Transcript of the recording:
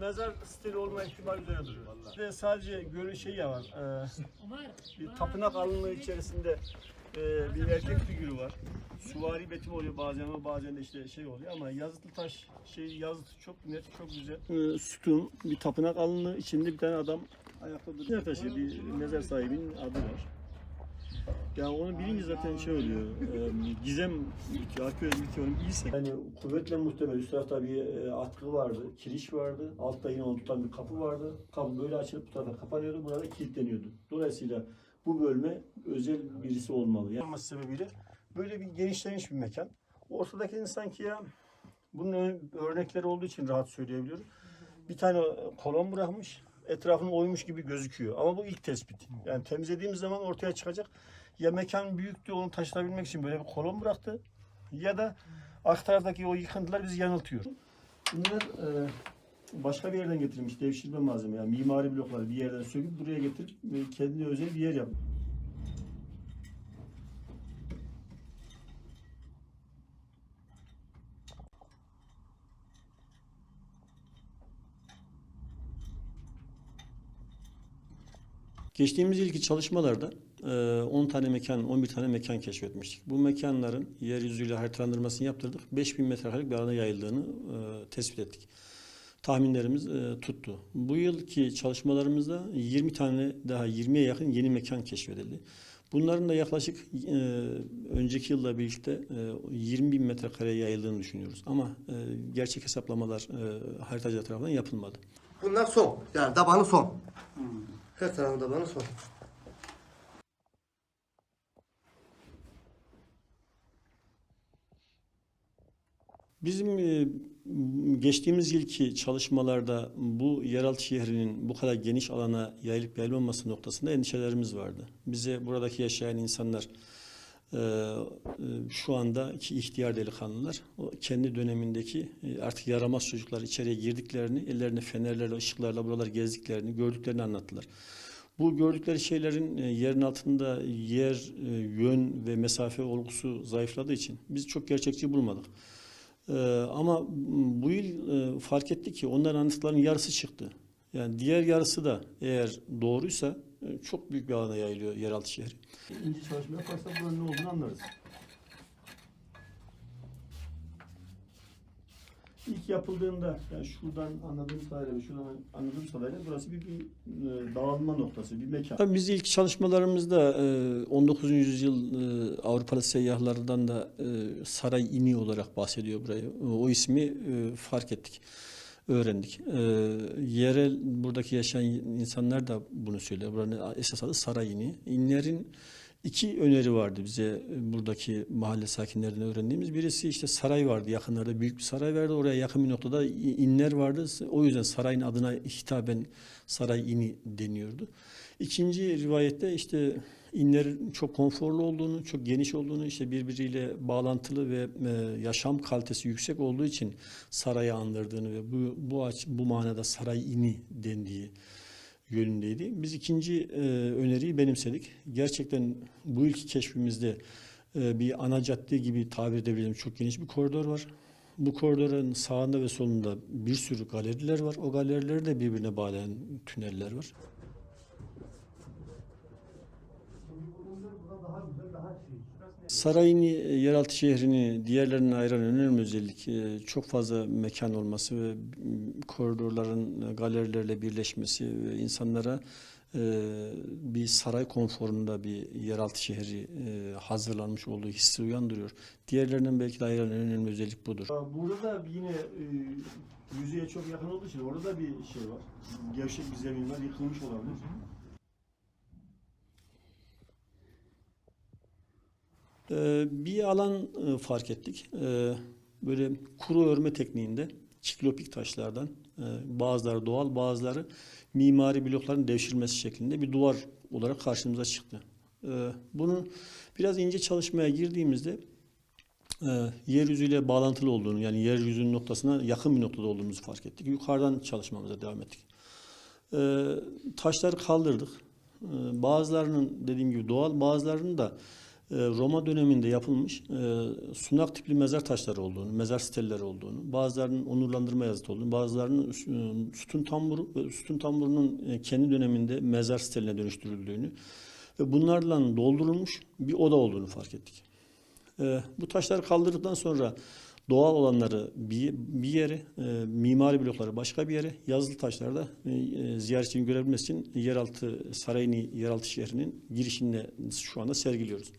mezar stili olma ihtimali üzerine duruyor. Ve sadece gölün şeyi ya var. e, bir tapınak alanlığı içerisinde e, bir erkek figürü var. Suvari betim oluyor bazen ama bazen de işte şey oluyor ama yazıtlı taş şey yazıtı çok net çok güzel. E, sütun bir tapınak alanlığı içinde bir tane adam ayakta duruyor. Taşı bir mezar sahibinin adı var. Yani onu bilince zaten şey oluyor, e, gizem bitiyor, arkeoloji bitiyor, onu iyiyse. Yani kuvvetle muhtemel üst tarafta bir e, atkı vardı, kiriş vardı, altta yine onu tutan bir kapı vardı. Kapı böyle açılıp bu tarafa kapanıyordu, burada kilitleniyordu. Dolayısıyla bu bölme özel birisi olmalı. Yani olması sebebiyle böyle bir genişlemiş bir mekan. Ortadaki insan ki ya bunun ör- örnekleri olduğu için rahat söyleyebiliyorum. Bir tane kolon bırakmış, etrafını oymuş gibi gözüküyor. Ama bu ilk tespit. Yani temizlediğimiz zaman ortaya çıkacak. Ya mekan büyüktü onu taşınabilmek için böyle bir kolon bıraktı. Ya da arka taraftaki o yıkıntılar bizi yanıltıyor. Bunlar e, başka bir yerden getirilmiş devşirme malzeme. Yani mimari blokları bir yerden söküp buraya getirip kendine özel bir yer yapmış. Geçtiğimiz yılki çalışmalarda e, 10 tane mekan, 11 tane mekan keşfetmiştik. Bu mekanların yeryüzüyle haritalandırmasını yaptırdık. 5000 metrekarelik bir alana yayıldığını e, tespit ettik. Tahminlerimiz e, tuttu. Bu yılki çalışmalarımızda 20 tane daha 20'ye yakın yeni mekan keşfedildi. Bunların da yaklaşık e, önceki yılla birlikte e, 20 bin metrekareye yayıldığını düşünüyoruz. Ama e, gerçek hesaplamalar e, haritacılar tarafından yapılmadı. Bunlar son. Yani tabanı son. Her tarafın tabanı son. Bizim e, geçtiğimiz yılki çalışmalarda bu yeraltı şehrinin bu kadar geniş alana yayılıp yayılmaması noktasında endişelerimiz vardı. Bize buradaki yaşayan insanlar şu andaki ihtiyar delikanlılar o kendi dönemindeki e, artık yaramaz çocuklar içeriye girdiklerini, ellerine fenerlerle, ışıklarla buralar gezdiklerini, gördüklerini anlattılar. Bu gördükleri şeylerin e, yerin altında yer, e, yön ve mesafe olgusu zayıfladığı için biz çok gerçekçi bulmadık. Ee, ama bu yıl e, fark ettik ki onların anlattıklarının yarısı çıktı. Yani diğer yarısı da eğer doğruysa e, çok büyük bir alana yayılıyor yeraltı şehri. İnce çalışma yaparsak buranın ne olduğunu anlarız. İlk yapıldığında yani şuradan anladığımız kadarıyla şuradan anladığımız kadarıyla burası bir, bir e, dağılma noktası, bir mekan. Tabii biz ilk çalışmalarımızda e, 19. yüzyıl e, Avrupalı seyyahlardan da e, saray ini olarak bahsediyor burayı. O ismi e, fark ettik, öğrendik. E, yerel buradaki yaşayan insanlar da bunu söylüyor. Buranın esas adı saray ini. İnlerin İki öneri vardı bize e, buradaki mahalle sakinlerinden öğrendiğimiz. Birisi işte saray vardı yakınlarda büyük bir saray vardı. Oraya yakın bir noktada inler vardı. O yüzden sarayın adına hitaben saray ini deniyordu. İkinci rivayette işte inlerin çok konforlu olduğunu, çok geniş olduğunu, işte birbiriyle bağlantılı ve e, yaşam kalitesi yüksek olduğu için sarayı andırdığını ve bu bu bu manada saray ini dendiği yönündeydi. Biz ikinci e, öneriyi benimsedik. Gerçekten bu ilk keşfimizde e, bir ana cadde gibi tabir edebileceğim çok geniş bir koridor var. Bu koridorun sağında ve solunda bir sürü galeriler var. O galerileri de birbirine bağlayan tüneller var. Sarayın e, yeraltı şehrini diğerlerinden ayıran önemli özellik e, çok fazla mekan olması ve koridorların e, galerilerle birleşmesi ve insanlara bir saray konforunda bir yeraltı şehri hazırlanmış olduğu hissi uyandırıyor. Diğerlerinden belki de ayıran en önemli özellik budur. Burada da yine yüzeye çok yakın olduğu için orada da bir şey var. Gevşek bir zemin var, yıkılmış olabilir. Bir alan e, fark ettik. Ee, Böyle kuru örme tekniğinde çiklopik taşlardan e, bazıları doğal bazıları mimari blokların devşirmesi şeklinde bir duvar olarak karşımıza çıktı. Ee, Bunu biraz ince çalışmaya girdiğimizde e, yeryüzüyle bağlantılı olduğunu yani yeryüzünün noktasına yakın bir noktada olduğumuzu fark ettik. Yukarıdan çalışmamıza devam ettik. Taşları kaldırdık. Bazılarının dediğim gibi doğal bazılarının da Roma döneminde yapılmış e, sunak tipli mezar taşları olduğunu, mezar stelleri olduğunu, bazılarının onurlandırma yazıtı olduğunu, bazılarının e, sütun tamburu, e, sütun tamburunun e, kendi döneminde mezar stelline dönüştürüldüğünü ve bunlarla doldurulmuş bir oda olduğunu fark ettik. E, bu taşları kaldırdıktan sonra doğal olanları bir, bir yere, e, mimari blokları başka bir yere, yazılı taşları da e, e, ziyaretçinin görebilmesi için yeraltı sarayını, yeraltı şehrinin girişinde şu anda sergiliyoruz.